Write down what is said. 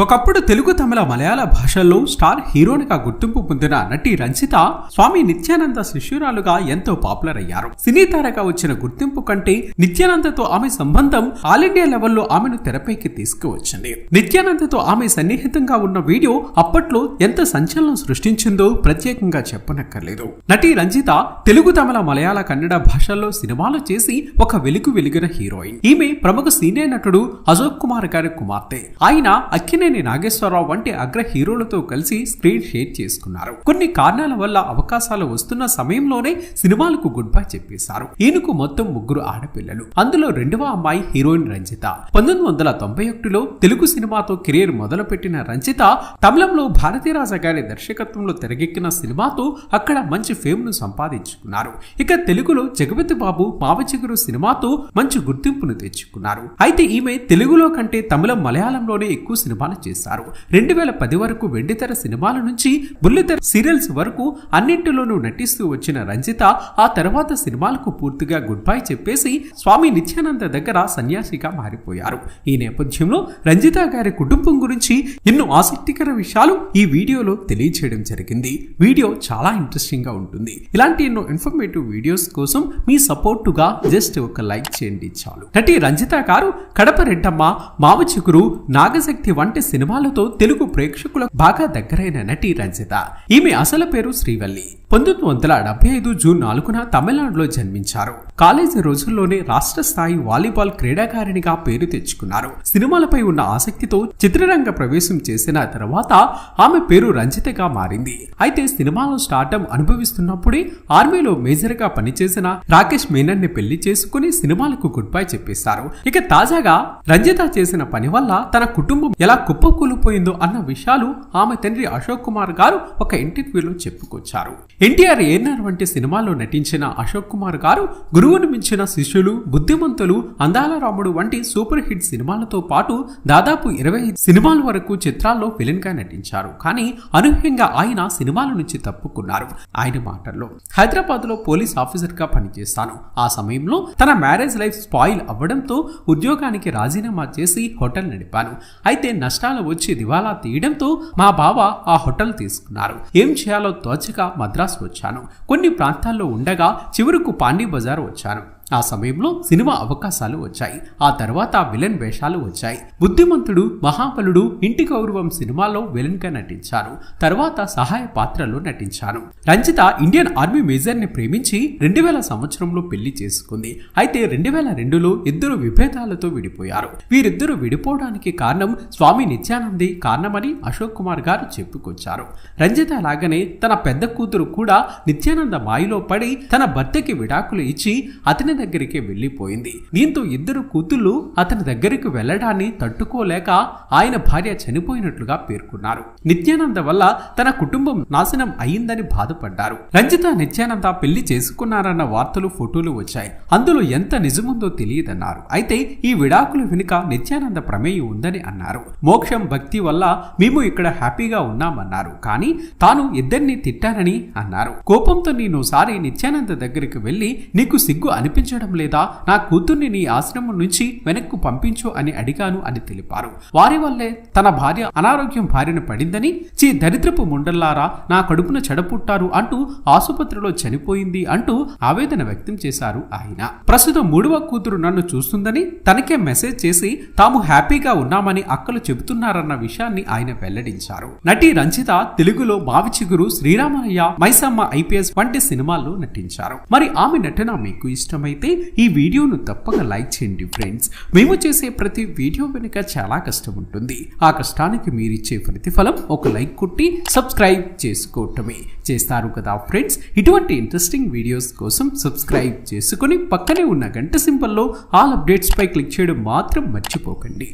ఒకప్పుడు తెలుగు తమిళ మలయాళ భాషల్లో స్టార్ హీరోనిగా గుర్తింపు పొందిన నటి రంజిత స్వామి నిత్యానంద శిష్యురాలుగా ఎంతో పాపులర్ అయ్యారు. సినీ తారగా వచ్చిన గుర్తింపు కంటే నిత్యానందతో ఆమె సంబంధం ఆల్ ఇండియా లెవెల్లో ఆమెను తెరపైకి తీసుకువచ్చింది. నిత్యానందతో ఆమె సన్నిహితంగా ఉన్న వీడియో అప్పట్లో ఎంత సంచలనం సృష్టించిందో ప్రత్యేకంగా చెప్పనక్కర్లేదు. నటి రంజిత తెలుగు తమిళ మలయాళ కన్నడ భాషల్లో సినిమాలు చేసి ఒక వెలుగు వెలిగిన హీరోయిన్. ఈమె ప్రముఖ సీనియర్ నటుడు అశోక్ కుమార్ గారి కుమార్తె. ఆయన అక్కినేని నాగేశ్వరరావు వంటి అగ్ర హీరోలతో కలిసి స్క్రీన్ షేర్ చేసుకున్నారు. కొన్ని కారణాల వల్ల అవకాశాలు వస్తున్న సమయంలోనే సినిమాలకు గుడ్ బై చెప్పేశారు. ఈయనకు మొత్తం ముగ్గురు ఆడపిల్లలు. అందులో రెండవ అమ్మాయి హీరోయిన్ రంజిత. పంతొమ్మిది వందల తొంభై ఒకటిలో తెలుగు సినిమాతో కెరీర్ మొదలుపెట్టిన రంజిత తమిళంలో భారతీరాజ గారి దర్శకత్వంలో తెరకెక్కిన సినిమాతో అక్కడ మంచి ఫేమ్ను సంపాదించుకున్నారు. ఇక తెలుగులో జగపతి బాబు మావచిగురు సినిమాతో మంచి గుర్తింపును తెచ్చుకున్నారు. అయితే ఈమె తెలుగులో కంటే తమిళం మలయాళంలోనే ఎక్కువ సినిమాలు చేశారు. రెండు వేల పది వరకు వెండితెర సినిమాల నుంచి బుల్లితెర సీరియల్స్ వరకు అన్నింటిలోనూ నటిస్తూ వచ్చిన రంజిత ఆ తర్వాత సినిమాలకు పూర్తిగా గుడ్ బై చెప్పేసి స్వామి నిత్యానంద దగ్గర సన్యాసిగా మారిపోయారు. ఈ నేపథ్యంలో రంజిత గారి కుటుంబం గురించి ఎన్నో ఆసక్తికర విషయాలు ఈ వీడియోలో తెలియచేయడం జరిగింది. వీడియో చాలా ఇంట్రెస్టింగ్గా ఉంటుంది. ఇలాంటి ఎన్నో ఇన్ఫర్మేటివ్ వీడియోస్ కోసం మీ సపోర్టుగా జస్ట్ ఒక లైక్ చేయండి చాలు. నటి రంజిత గారు కడప రెడ్డమ్మ మావ చిగురు నాగశక్తి వంటి సినిమాలతో తెలుగు ప్రేక్షకులకు బాగా దగ్గరైన నటి రంజిత. ఈమె అసలు పేరు శ్రీవల్లి. పంతొమ్మిది వందల డెబ్బై ఐదు జూన్ నాలుగున తమిళనాడులో జన్మించారు. కాలేజీ రోజుల్లోనే రాష్ట్ర స్థాయి వాలీబాల్ క్రీడాకారిణిగా పేరు తెచ్చుకున్నారు. సినిమాలపై ఉన్న ఆసక్తితో చిత్రరంగ ప్రవేశం చేసిన తర్వాత ఆమె పేరు రంజితగా మారింది. అయితే సినిమాలో స్టార్టం అనుభవిస్తున్నప్పుడే ఆర్మీలో మేజర్గా పనిచేసిన రాకేష్ మేనన్ని పెళ్ళి చేసుకుని సినిమాలకు గుడ్ బై చెప్పేశారు. ఇక తాజాగా రంజిత చేసిన పని వల్ల తన కుటుంబం ఎలా కుప్పకూలిపోయిందో అన్న విషయాలు ఆమె తండ్రి అశోక్ కుమార్ గారు ఒక ఇంటర్వ్యూలో చెప్పుకొచ్చారు. ఎన్టీఆర్ ఏఎన్ఆర్ వంటి సినిమాల్లో నటించిన అశోక్ కుమార్ గారు గురువును మించిన శిష్యులు బుద్ధిమంతులు అందాల రాముడు వంటి సూపర్ హిట్ సినిమాలతో పాటు దాదాపు ఇరవై సినిమాల వరకు చిత్రాల్లో విలన్గా నటించారు. కానీ అనూహ్యంగా ఆయన సినిమాల నుంచి తప్పుకున్నారు. ఆయన మాటల్లో హైదరాబాద్లో పోలీస్ ఆఫీసర్గా పనిచేస్తాను. ఆ సమయంలో తన మ్యారేజ్ లైఫ్ స్పాయిల్ అవ్వడంతో ఉద్యోగానికి రాజీనామా చేసి హోటల్ నడిపాను. అయితే నష్టాలు వచ్చి దివాలా తీయడంతో మా బావ ఆ హోటల్ తీసుకున్నారు. ఏం చేయాలో తోచక మద్రాసు వచ్చాను. కొన్ని ప్రాంతాల్లో ఉండగా చివరకు పాండీ బజార్ వచ్చాను. ఆ సమయంలో సినిమా అవకాశాలు వచ్చాయి. ఆ తర్వాత విలన్ వేషాలు వచ్చాయి. బుద్ధిమంతుడు మహాబలుడు ఇంటి గౌరవం సినిమాలో విలన్గా నటించాను తర్వాత సహాయ పాత్రలో నటించాను రంజిత ఇండియన్ ఆర్మీ మేజర్ని ప్రేమించి రెండు వేల సంవత్సరంలో పెళ్ళి చేసుకుంది. అయితే రెండు వేల రెండులో ఇద్దరు విభేదాలతో విడిపోయారు. వీరిద్దరూ విడిపోవడానికి కారణం స్వామి నిత్యానంది కారణమని అశోక్ కుమార్ గారు చెప్పుకొచ్చారు. రంజిత లాగానే తన పెద్ద కూతురు కూడా నిత్యానంద మాయలో పడి తన భర్తకి విడాకులు ఇచ్చి అతని దగ్గరికి వెళ్ళిపోయింది దీంతో ఇద్దరు కూతుళ్ళు అతని దగ్గరికి వెళ్ళడాన్ని తట్టుకోలేక ఆయన భార్య చనిపోయినట్లుగా పేర్కొన్నారు. నిత్యానంద వల్ల తన కుటుంబం నాశనం అయిందని బాధపడ్డారు. రంజిత నిత్యానంద పెళ్ళి చేసుకున్నారన్న వార్తలు ఫోటోలు వచ్చాయి. అందులో ఎంత నిజముందో తెలియదన్నారు. అయితే ఈ విడాకులు వెనుక నిత్యానంద ప్రమేయం ఉందని అన్నారు. మోక్షం భక్తి వల్ల మేము ఇక్కడ హ్యాపీగా ఉన్నామన్నారు. కానీ తాను ఇద్దరిని తిట్టానని అన్నారు. కోపంతో నేను సారి నిత్యానంద దగ్గరికి వెళ్ళి నీకు సిగ్గు అనిపించడం లేదా నా కూతుర్ని నీ ఆశ్రమం నుంచి వెనక్కు పంపించు అని అడిగాను అని తెలిపారు. వారి వల్లే తన భార్య అనారోగ్యం బారిన పడిందని చీ దరిద్రపు ముండల్లారా నా కడుపున చెడపుట్టారు అంటూ ఆసుపత్రిలో చనిపోయింది అంటూ ఆవేదన వ్యక్తం చేశారు ఆయన. ప్రస్తుతం మూడవ కూతురు నన్ను చూస్తుందని తనకే మెసేజ్ చేసి తాము హ్యాపీగా ఉన్నామని అక్కలు చెబుతున్నారన్న విషయాన్ని ఆయన వెల్లడించారు. నటి రంజిత తెలుగులో మావిచిగురు శ్రీరామయ్య మైసమ్మ ఐపీఎస్ వంటి సినిమాల్లో నటించారు. మరి ఆమె నటన మీకు అయితే ఈ వీడియోను తప్పక లైక్ చేయండి ఫ్రెండ్స్. మేము చేసే ప్రతి వీడియో వెనుక చాలా కష్టం ఉంటుంది. ఆ కష్టానికి మీరిచ్చే ప్రతిఫలం ఒక లైక్ కొట్టి సబ్స్క్రైబ్ చేసుకోవటమే. చేస్తారు కదా ఫ్రెండ్స్? ఇటువంటి ఇంట్రెస్టింగ్ వీడియోస్ కోసం సబ్స్క్రైబ్ చేసుకుని పక్కనే ఉన్న గంట సింబల్లో ఆల్ అప్డేట్స్ పై క్లిక్ చేయడం మాత్రం మర్చిపోకండి.